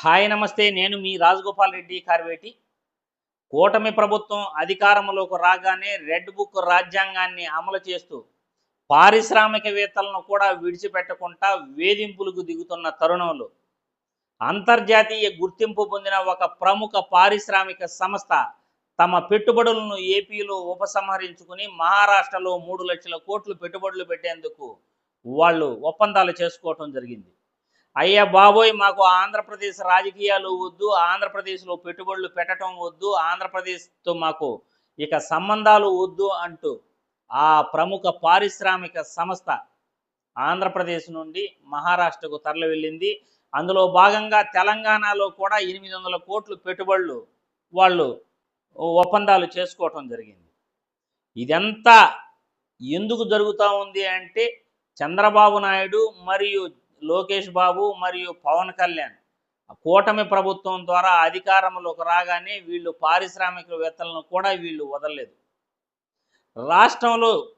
Hi నమస్తే. నేను మీ రాజగోపాల్ రెడ్డి కార్వేటి. కూటమి ప్రభుత్వం అధికారంలోకి రాగానే రెడ్ బుక్ రాజ్యాంగాన్ని అమలు చేస్తూ పారిశ్రామికవేత్తలను కూడా విడిచిపెట్టకుండా వేధింపులకు దిగుతున్న తరుణంలో అంతర్జాతీయ గుర్తింపు పొందిన ఒక ప్రముఖ పారిశ్రామిక సంస్థ తమ పెట్టుబడులను ఏపీలో ఉపసంహరించుకుని మహారాష్ట్రలో మూడు లక్షల కోట్లు పెట్టుబడులు పెట్టేందుకు వాళ్ళు ఒప్పందాలు చేసుకోవటం జరిగింది. అయ్యా బాబోయ్ మాకు ఆంధ్రప్రదేశ్ రాజకీయాలు వద్దు ఆంధ్రప్రదేశ్లో పెట్టుబడులు పెట్టడం వద్దు ఆంధ్రప్రదేశ్తో మాకు ఇక సంబంధాలు వద్దు అంటూ ఆ ప్రముఖ పారిశ్రామిక సంస్థ ఆంధ్రప్రదేశ్ నుండి మహారాష్ట్రకు తరలి వెళ్ళింది. అందులో భాగంగా తెలంగాణలో కూడా ఎనిమిది వందల కోట్లు పెట్టుబడులు వాళ్ళు ఒప్పందాలు చేసుకోవటం జరిగింది. ఇదంతా ఎందుకు జరుగుతూ ఉంది అంటే చంద్రబాబు నాయుడు మరియు లోకేష్ బాబు మరియు పవన్ కళ్యాణ్. కూటమి ప్రభుత్వం ద్వారా అధికారంలోకి రాగానే వీళ్ళు పారిశ్రామికవేత్తలను కూడా వీళ్ళు వదలలేదు. రాష్ట్రంలో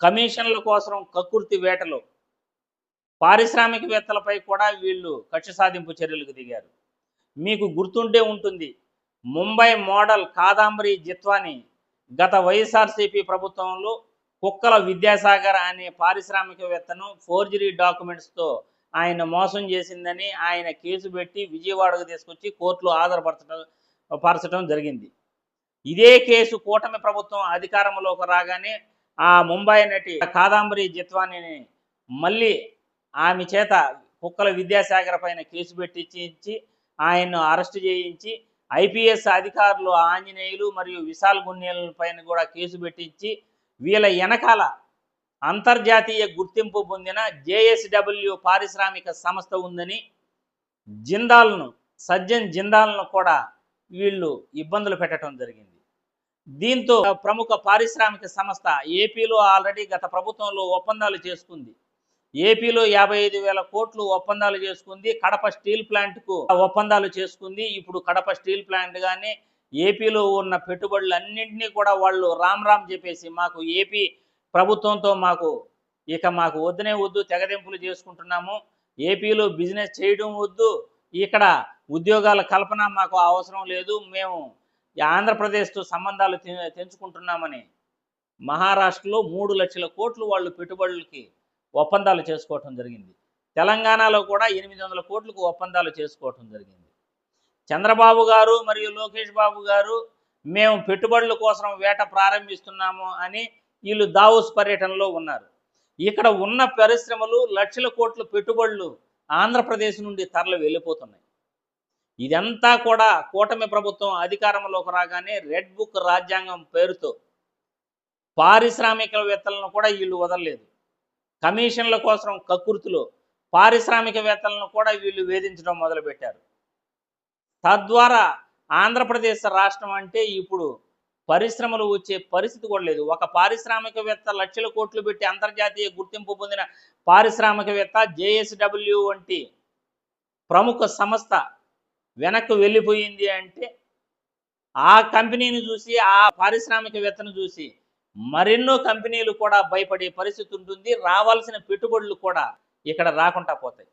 కమిషన్ల కోసం కకృతి వేటలో పారిశ్రామికవేత్తలపై కూడా వీళ్ళు కక్ష సాధింపు చర్యలకు దిగారు. మీకు గుర్తుండే ఉంటుంది ముంబై మోడల్ కాదాంబరి జిత్వాని గత వైఎస్ఆర్సీపీ ప్రభుత్వంలో కుక్కల విద్యాసాగర్ అనే పారిశ్రామికవేత్తను ఫోర్జరీ డాక్యుమెంట్స్తో ఆయన మోసం చేసిందని ఆయన కేసు పెట్టి విజయవాడకు తీసుకొచ్చి కోర్టులో ఆధారపరచడం పరచడం జరిగింది. ఇదే కేసు కూటమి ప్రభుత్వం అధికారంలోకి రాగానే ఆ ముంబై నటి కాదాంబరి జిత్వానిని మళ్ళీ ఆమె చేత కుక్కల విద్యాసాగర్ పైన కేసు పెట్టించి ఆయన్ను అరెస్ట్ చేయించి ఐపీఎస్ అధికారులు ఆంజనేయులు మరియు విశాల్ గున్నేల పైన కూడా కేసు పెట్టించి వీళ్ళ వెనకాల అంతర్జాతీయ గుర్తింపు పొందిన జేఎస్డబ్ల్యూ పారిశ్రామిక సంస్థ ఉందని జిందాల్ను సజ్జన్ జిందాల్ను కూడా వీళ్ళు ఇబ్బందులు పెట్టడం జరిగింది. దీంతో ప్రముఖ పారిశ్రామిక సంస్థ ఏపీలో ఆల్రెడీ గత ప్రభుత్వంలో ఒప్పందాలు చేసుకుంది. ఏపీలో యాభై ఐదు వేల కోట్లు ఒప్పందాలు చేసుకుంది. కడప స్టీల్ ప్లాంట్కు ఒప్పందాలు చేసుకుంది. ఇప్పుడు కడప స్టీల్ ప్లాంట్ కానీ ఏపీలో ఉన్న పెట్టుబడులు అన్నింటినీ కూడా వాళ్ళు రామ్ రామ్ చెప్పేసి మాకు ఏపీ ప్రభుత్వంతో మాకు ఇక మాకు వద్దునే వద్దు తెగదెంపులు చేసుకుంటున్నాము. ఏపీలో బిజినెస్ చేయడం వద్దు. ఇక్కడ ఉద్యోగాల కల్పన మాకు అవసరం లేదు. మేము ఈ ఆంధ్రప్రదేశ్తో సంబంధాలు తె- తెంచుకుంటున్నామని మహారాష్ట్రలో మూడు లక్షల కోట్లు వాళ్ళు పెట్టుబడులకి ఒప్పందాలు చేసుకోవటం జరిగింది. తెలంగాణలో కూడా ఎనిమిది వందల కోట్లకు ఒప్పందాలు చేసుకోవటం జరిగింది. చంద్రబాబు గారు మరియు లోకేష్ బాబు గారు మేము పెట్టుబడుల కోసం వేట ప్రారంభిస్తున్నాము అని వీళ్ళు దావోస్ పర్యటనలో ఉన్నారు. ఇక్కడ ఉన్న పరిశ్రమలు లక్షల కోట్ల పెట్టుబడులు ఆంధ్రప్రదేశ్ నుండి తరలి వెళ్ళిపోతున్నాయి. ఇదంతా కూడా కూటమి ప్రభుత్వం అధికారంలోకి రాగానే రెడ్ బుక్ రాజ్యాంగం పేరుతో పారిశ్రామికవేత్తలను కూడా వీళ్ళు వదలలేదు. కమిషన్ల కోసం కకృతిలో పారిశ్రామికవేత్తలను కూడా వీళ్ళు వేధించడం మొదలుపెట్టారు. తద్వారా ఆంధ్రప్రదేశ్ రాష్ట్రం అంటే ఇప్పుడు పరిశ్రమలు వచ్చే పరిస్థితి కూడా లేదు. ఒక పారిశ్రామికవేత్త లక్షల కోట్లు పెట్టి అంతర్జాతీయ గుర్తింపు పొందిన పారిశ్రామికవేత్త జేఎస్డబ్ల్యూ వంటి ప్రముఖ సంస్థ వెనక్కి వెళ్ళిపోయింది అంటే ఆ కంపెనీని చూసి ఆ పారిశ్రామికవేత్తను చూసి మరెన్నో కంపెనీలు కూడా భయపడే పరిస్థితి ఉంటుంది. రావాల్సిన పెట్టుబడులు కూడా ఇక్కడ రాకుండా పోతాయి.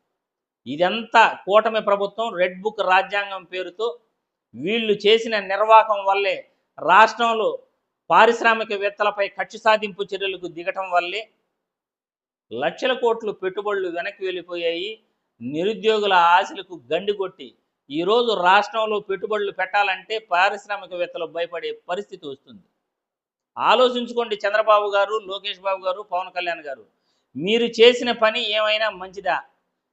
ఇదంతా కూటమి ప్రభుత్వం రెడ్ బుక్ రాజ్యాంగం పేరుతో వీళ్ళు చేసిన నిర్వాహకం వల్లే రాష్ట్రంలో పారిశ్రామికవేత్తలపై కక్ష సాధింపు చర్యలకు దిగటం వల్లే లక్షల కోట్లు పెట్టుబడులు వెనక్కి వెళ్ళిపోయాయి. నిరుద్యోగుల ఆశలకు గండి కొట్టి ఈరోజు రాష్ట్రంలో పెట్టుబడులు పెట్టాలంటే పారిశ్రామికవేత్తలు భయపడే పరిస్థితి వస్తుంది. ఆలోచించుకోండి చంద్రబాబు గారు లోకేష్ బాబు గారు పవన్ కళ్యాణ్ గారు. మీరు చేసిన పని ఏమైనా మంచిదా?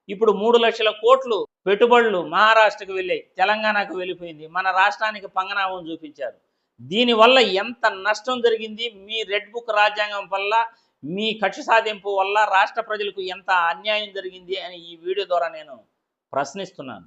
ఇప్పుడు మూడు లక్షల కోట్లు పెట్టుబడులు మహారాష్ట్రకు వెళ్ళాయి తెలంగాణకు వెళ్ళిపోయింది. మన రాష్ట్రానికి పంగనామం చూపించారు. దీనివల్ల ఎంత నష్టం జరిగింది? మీ రెడ్ బుక్ రాజ్యాంగం వల్ల మీ కక్ష సాధింపు వల్ల రాష్ట్ర ప్రజలకు ఎంత అన్యాయం జరిగింది అని ఈ వీడియో ద్వారా నేను ప్రశ్నిస్తున్నాను.